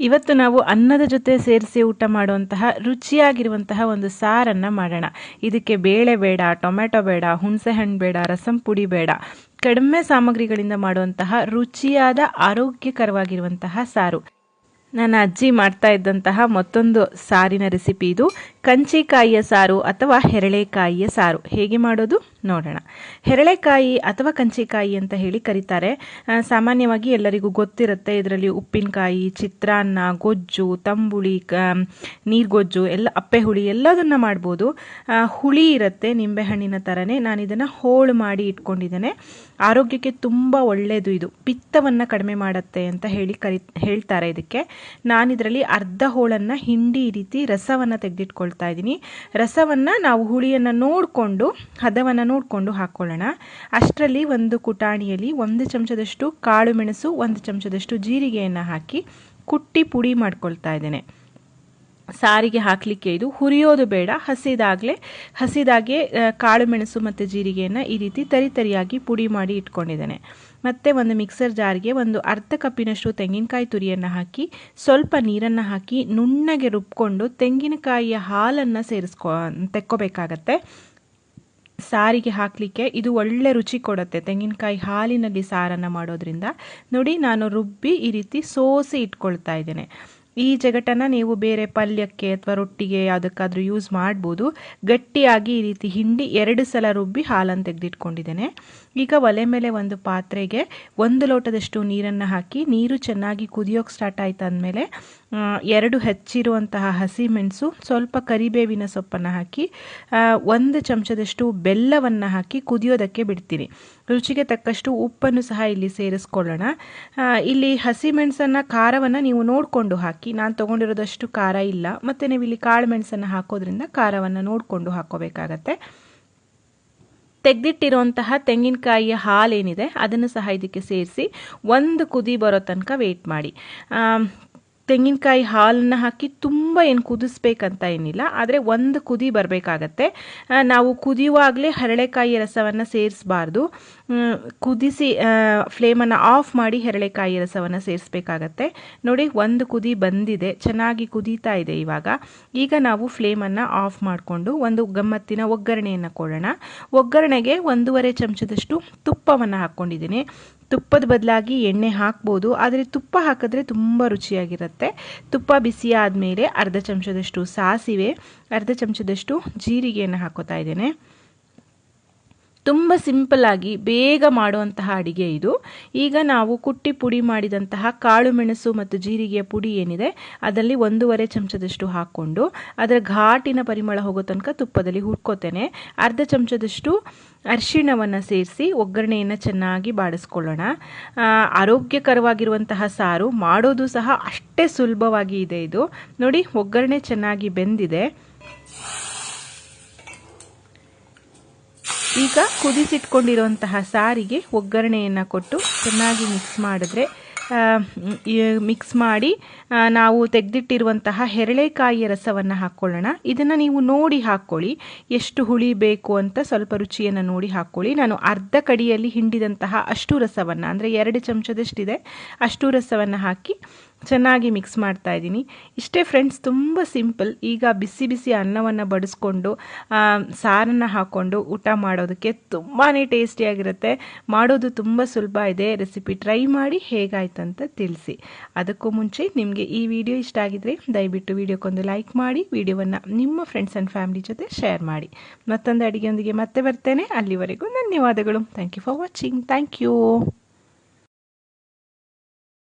ಇವತ್ತು ನಾವು ಅನ್ನದ ಜೊತೆ ಸೇರಿಸಿ ಊಟ ಮಾಡುವಂತಹ ರುಚಿಯಾಗಿರುವಂತಹ ಒಂದು ಸಾರನ್ನು ಮಾಡೋಣ. ಇದಕ್ಕೆ ಬೇಳೆ ಬೇಡ ಟೊಮೆಟೊ ಬೇಡ ಹುಣಸೆಹಣ್ಣು ಬೇಡ, ರಸಂ ಪುಡಿ ಬೇಡ. ಕಡಿಮೆ ಸಾಮಗ್ರಿಗಳಿಂದ ಮಾಡುವಂತಹ ರುಚಿಯಾದ ಆರೋಗ್ಯಕರವಾಗಿರುವಂತಹ ಸಾರು. ನನ್ನ ಅಜ್ಜಿ ಮಾಡ್ತಾ ಇದ್ದಂತಹ ಮತ್ತೊಂದು ಸಾರಿನ ರೆಸಿಪಿ ಇದು. ಕಂಚಿಕಾಯಿಯ ಸಾರು ಅಥವಾ ಹೆರಳೆಕಾಯಿಯ ಸಾರು. ಹೇಗೆ ಮಾಡೋದು? ನೋಡೋಣ. ಹೆರಳೆಕಾಯಿ ಅಥವಾ ಕಂಚಿಕಾಯಿ ಅಂತ ಹೇಳಿ ಕರೀತಾರೆ. ಸಾಮಾನ್ಯವಾಗಿ ಎಲ್ಲರಿಗೂ ಗೊತ್ತಿರುತ್ತೆ. ಇದರಲ್ಲಿ ಉಪ್ಪಿನಕಾಯಿ, ಚಿತ್ರಾನ್ನ, ಗೊಜ್ಜು, ತಂಬುಳಿ ನೀರ್ಗೊಜ್ಜು, ಎಲ್ಲ ಅಪ್ಪೆ ಹುಳಿ ಎಲ್ಲದನ್ನ ಮಾಡ್ಬೋದು. ಹುಳಿ ಇರುತ್ತೆ ನಿಂಬೆಹಣ್ಣಿನ ಥರನೇ ನಾನು ಇದನ್ನು ಹೋಳು ಮಾಡಿ ಇಟ್ಕೊಂಡಿದ್ದೇನೆ. ಆರೋಗ್ಯಕ್ಕೆ ತುಂಬ ಒಳ್ಳೆಯದು ಇದು. ಪಿತ್ತವನ್ನು ಕಡಿಮೆ ಮಾಡುತ್ತೆ ಅಂತ ಹೇಳಿ ಕರಿ, ಹೇಳ್ತಾರೆ ಇದಕ್ಕೆ. ನಾನು ಇದರಲ್ಲಿ ಅರ್ಧ ಹೋಳನ್ನು ಹಿಂಡಿ ರೀತಿ ರಸವನ್ನು ತೆಗೆದಿಟ್ಕೊಳ್ತಾ ಇದ್ದೀನಿ. ರಸವನ್ನು ನಾವು ಹುಳಿಯನ್ನು ನೋಡಿಕೊಂಡು, ಹದವನ್ನು ನೋಡಿಕೊಂಡು ಹಾಕ್ಕೊಳ್ಳೋಣ ಅಷ್ಟರಲ್ಲಿ ಒಂದು ಕುಟಾಣಿಯಲ್ಲಿ ಒಂದು ಚಮಚದಷ್ಟು ಕಾಳು ಮೆಣಸು, ಒಂದು ಚಮಚದಷ್ಟು ಜೀರಿಗೆಯನ್ನು ಹಾಕಿ ಕುಟ್ಟಿ ಪುಡಿ ಮಾಡ್ಕೊಳ್ತಾ ಇದ್ದೇನೆ. ಸಾರಿಗೆ ಹಾಕಲಿಕ್ಕೆ ಇದು ಹುರಿಯೋದು ಬೇಡ, ಹಸಿದಾಗಲೇ, ಹಸಿದಾಗೆ ಕಾಳು ಮೆಣಸು ಮತ್ತು ಜೀರಿಗೆಯನ್ನು ಈ ರೀತಿ ತರಿತರಿಯಾಗಿ ಪುಡಿ ಮಾಡಿ ಇಟ್ಕೊಂಡಿದ್ದೇನೆ. ಮತ್ತು ಒಂದು ಮಿಕ್ಸರ್ ಜಾರ್ಗೆ ಒಂದು ಅರ್ಧ ಕಪ್ಪಿನಷ್ಟು ತೆಂಗಿನಕಾಯಿ ತುರಿಯನ್ನು ಹಾಕಿ, ಸ್ವಲ್ಪ ನೀರನ್ನು ಹಾಕಿ ನುಣ್ಣಗೆ ರುಬ್ಕೊಂಡು ತೆಂಗಿನಕಾಯಿಯ ಹಾಲನ್ನು ಸೇರಿಸ್ಕೊ, ತೆಕ್ಕೋಬೇಕಾಗತ್ತೆ. ಸಾರಿಗೆ ಹಾಕಲಿಕ್ಕೆ ಇದು ಒಳ್ಳೆ ರುಚಿ ಕೊಡುತ್ತೆ. ತೆಂಗಿನಕಾಯಿ ಹಾಲಿನಲ್ಲಿ ಸಾರನ್ನು ಮಾಡೋದ್ರಿಂದ. ನೋಡಿ, ನಾನು ರುಬ್ಬಿ ಈ ರೀತಿ ಸೋಸಿ ಇಟ್ಕೊಳ್ತಾ ಇದ್ದೇನೆ. ಈ ಜಗಟನ್ನು ನೀವು ಬೇರೆ ಪಲ್ಯಕ್ಕೆ ಅಥವಾ ರೊಟ್ಟಿಗೆ ಯಾವುದಕ್ಕಾದರೂ ಯೂಸ್ ಮಾಡ್ಬೋದು. ಗಟ್ಟಿಯಾಗಿ ಈ ರೀತಿ ಹಿಂಡಿ ಎರಡು ಸಲ ರುಬ್ಬಿ ಹಾಲನ್ನು ತೆಗೆದಿಟ್ಕೊಂಡಿದ್ದೇನೆ. ಈಗ ಒಲೆ ಮೇಲೆ ಒಂದು ಪಾತ್ರೆಗೆ ಒಂದು ಲೋಟದಷ್ಟು ನೀರನ್ನು ಹಾಕಿ ನೀರು ಚೆನ್ನಾಗಿ ಕುದಿಯೋಕೆ ಸ್ಟಾರ್ಟ್ ಆಯ್ತು ಅಂದಮೇಲೆ ಎರಡು ಹೆಚ್ಚಿರುವಂತಹ ಹಸಿಮೆಣಸು, ಸ್ವಲ್ಪ ಕರಿಬೇವಿನ ಸೊಪ್ಪನ್ನು ಹಾಕಿ ಒಂದು ಚಮಚದಷ್ಟು ಬೆಲ್ಲವನ್ನು ಹಾಕಿ ಕುದಿಯೋದಕ್ಕೆ ಬಿಡ್ತೀನಿ. ರುಚಿಗೆ ತಕ್ಕಷ್ಟು ಉಪ್ಪನ್ನು ಸಹ ಇಲ್ಲಿ ಸೇರಿಸ್ಕೊಳ್ಳೋಣ. ಇಲ್ಲಿ ಹಸಿಮೆಣಸನ್ನು ಖಾರವನ್ನು ನೀವು ನೋಡಿಕೊಂಡು ಹಾಕಿ, ನಾನು ತೊಗೊಂಡಿರೋದಷ್ಟು ಖಾರ ಇಲ್ಲ, ಮತ್ತು ನೀವು ಇಲ್ಲಿ ಕಾಳು ಮೆಣಸನ್ನು ಹಾಕೋದ್ರಿಂದ ಖಾರವನ್ನು ನೋಡಿಕೊಂಡು ಹಾಕೋಬೇಕಾಗತ್ತೆ. ತೆಗೆದಿಟ್ಟಿರುವಂತಹ ತೆಂಗಿನಕಾಯಿಯ ಹಾಲೇನಿದೆ, ಅದನ್ನು ಸಹ ಇದಕ್ಕೆ ಸೇರಿಸಿ ಒಂದು ಕುದಿ ಬರೋ ತನಕ ವೆಯ್ಟ್ ಮಾಡಿ. ತೆಂಗಿನಕಾಯಿ ಹಾಲನ್ನು ಹಾಕಿ ತುಂಬ ಏನು ಕುದಿಸ್ಬೇಕಂತ ಏನಿಲ್ಲ, ಆದರೆ ಒಂದು ಕುದಿ ಬರಬೇಕಾಗತ್ತೆ. ನಾವು ಕುದಿಯುವಾಗಲೇ ಹರಳೆಕಾಯಿ ರಸವನ್ನು ಸೇರಿಸಬಾರ್ದು. ಕುದಿಸಿ ಫ್ಲೇಮನ್ನು ಆಫ್ ಮಾಡಿ ಹರಳೆಕಾಯಿ ರಸವನ್ನು ಸೇರಿಸ್ಬೇಕಾಗತ್ತೆ. ನೋಡಿ, ಒಂದು ಕುದಿ ಬಂದಿದೆ, ಚೆನ್ನಾಗಿ ಕುದೀತಾ ಇದೆ ಇವಾಗ. ಈಗ ನಾವು ಫ್ಲೇಮನ್ನು ಆಫ್ ಮಾಡಿಕೊಂಡು ಒಂದು ಗಮ್ಮತ್ತಿನ ಒಗ್ಗರಣೆಯನ್ನು ಕೊಡೋಣ. ಒಗ್ಗರಣೆಗೆ ಒಂದೂವರೆ ಚಮಚದಷ್ಟು ತುಪ್ಪವನ್ನು ಹಾಕ್ಕೊಂಡಿದ್ದೀನಿ ತುಪ್ಪದ ಬದಲಾಗಿ ಎಣ್ಣೆ ಹಾಕ್ಬೋದು. ಆದರೆ ತುಪ್ಪ ಹಾಕಿದ್ರೆ ತುಂಬ ರುಚಿಯಾಗಿರುತ್ತೆ. ತುಪ್ಪ ಬಿಸಿ ಆದಮೇಲೆ ಅರ್ಧ ಚಮಚದಷ್ಟು ಸಾಸಿವೆ, ಅರ್ಧ ಚಮಚದಷ್ಟು ಜೀರಿಗೆಯನ್ನು ಹಾಕೋತಾ ಇದ್ದೇನೆ. ತುಂಬ ಸಿಂಪಲ್ಲಾಗಿ ಬೇಗ ಮಾಡುವಂತಹ ಅಡಿಗೆ ಇದು. ಈಗ ನಾವು ಕುಟ್ಟಿ ಪುಡಿ ಮಾಡಿದಂತಹ ಕಾಳು ಮೆಣಸು ಮತ್ತು ಜೀರಿಗೆಯ ಪುಡಿ ಏನಿದೆ, ಅದರಲ್ಲಿ ಒಂದೂವರೆ ಚಮಚದಷ್ಟು ಹಾಕ್ಕೊಂಡು ಅದರ ಘಾಟಿನ ಪರಿಮಳ ಹೋಗೋ ತನಕ ತುಪ್ಪದಲ್ಲಿ ಹುಡ್ಕೋತೇನೆ ಅರ್ಧ ಚಮಚದಷ್ಟು ಅರಿಶಿಣವನ್ನು ಸೇರಿಸಿ ಒಗ್ಗರಣೆಯನ್ನು ಚೆನ್ನಾಗಿ ಬಾಡಿಸ್ಕೊಳ್ಳೋಣ. ಆರೋಗ್ಯಕರವಾಗಿರುವಂತಹ ಸಾರು ಮಾಡೋದು ಸಹ ಅಷ್ಟೇ ಸುಲಭವಾಗಿ ಇದೆ ಇದು. ನೋಡಿ, ಒಗ್ಗರಣೆ ಚೆನ್ನಾಗಿ ಬೆಂದಿದೆ. ಈಗ ಕುದಿಸಿಟ್ಕೊಂಡಿರುವಂತಹ ಸಾರಿಗೆ ಒಗ್ಗರಣೆಯನ್ನು ಕೊಟ್ಟು ಚೆನ್ನಾಗಿ ಮಿಕ್ಸ್ ಮಾಡಿದ್ರೆ ಮಿಕ್ಸ್ ಮಾಡಿ ನಾವು ತೆಗೆದಿಟ್ಟಿರುವಂತಹ ಹೆರಳೆಕಾಯಿಯ ರಸವನ್ನು ಹಾಕ್ಕೊಳ್ಳೋಣ ಇದನ್ನು ನೀವು ನೋಡಿ ಹಾಕ್ಕೊಳ್ಳಿ ಎಷ್ಟು ಹುಳಿ ಬೇಕು ಅಂತ ಸ್ವಲ್ಪ ರುಚಿಯನ್ನು ನೋಡಿ ಹಾಕ್ಕೊಳ್ಳಿ ನಾನು ಅರ್ಧ ಕಡಿಯಲ್ಲಿ ಹಿಂಡಿದಂತಹ ಅಷ್ಟು ರಸವನ್ನು, ಅಂದರೆ ಎರಡು ಚಮಚದಷ್ಟಿದೆ, ಅಷ್ಟು ರಸವನ್ನು ಹಾಕಿ ಚೆನ್ನಾಗಿ ಮಿಕ್ಸ್ ಮಾಡ್ತಾ ಇದ್ದೀನಿ. ಇಷ್ಟೇ ಫ್ರೆಂಡ್ಸ್ ತುಂಬ ಸಿಂಪಲ್ ಈಗ ಬಿಸಿ ಬಿಸಿ ಅನ್ನವನ್ನು ಬಡಿಸ್ಕೊಂಡು ಸಾರನ್ನು ಹಾಕ್ಕೊಂಡು ಊಟ ಮಾಡೋದಕ್ಕೆ ತುಂಬಾ ಟೇಸ್ಟಿಯಾಗಿರುತ್ತೆ ಮಾಡೋದು ತುಂಬ ಸುಲಭ. ಇದೆ ರೆಸಿಪಿ ಟ್ರೈ ಮಾಡಿ ಹೇಗಾಯ್ತು ಅಂತ ತಿಳಿಸಿ. ಅದಕ್ಕೂ ಮುಂಚೆ ನಿಮಗೆ ಈ ವಿಡಿಯೋ ಇಷ್ಟ ಆಗಿದ್ರೆ ದಯವಿಟ್ಟು ವಿಡಿಯೋಕ್ಕೊಂದು ಲೈಕ್ ಮಾಡಿ ವಿಡಿಯೋವನ್ನು ನಿಮ್ಮ ಫ್ರೆಂಡ್ಸ್ ಆ್ಯಂಡ್ ಫ್ಯಾಮಿಲಿ ಜೊತೆ ಶೇರ್ ಮಾಡಿ. ಮತ್ತೊಂದು ಅಡುಗೆಯೊಂದಿಗೆ ಮತ್ತೆ ಬರ್ತೇನೆ. ಅಲ್ಲಿವರೆಗೂ ಧನ್ಯವಾದಗಳು. Thank you for watching thank you